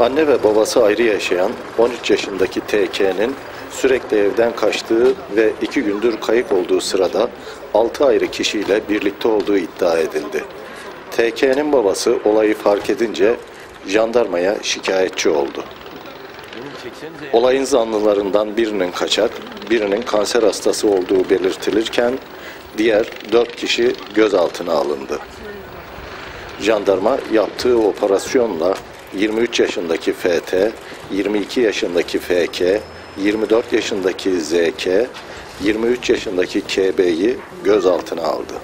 Anne ve babası ayrı yaşayan 13 yaşındaki TK'nin sürekli evden kaçtığı ve iki gündür kayıp olduğu sırada 6 ayrı kişiyle birlikte olduğu iddia edildi. TK'nin babası olayı fark edince jandarmaya şikayetçi oldu. Olayın zanlılarından birinin kaçak, birinin kanser hastası olduğu belirtilirken diğer 4 kişi gözaltına alındı. Jandarma yaptığı operasyonla 23 yaşındaki FT, 22 yaşındaki FK, 24 yaşındaki ZK, 23 yaşındaki KB'yi gözaltına aldı.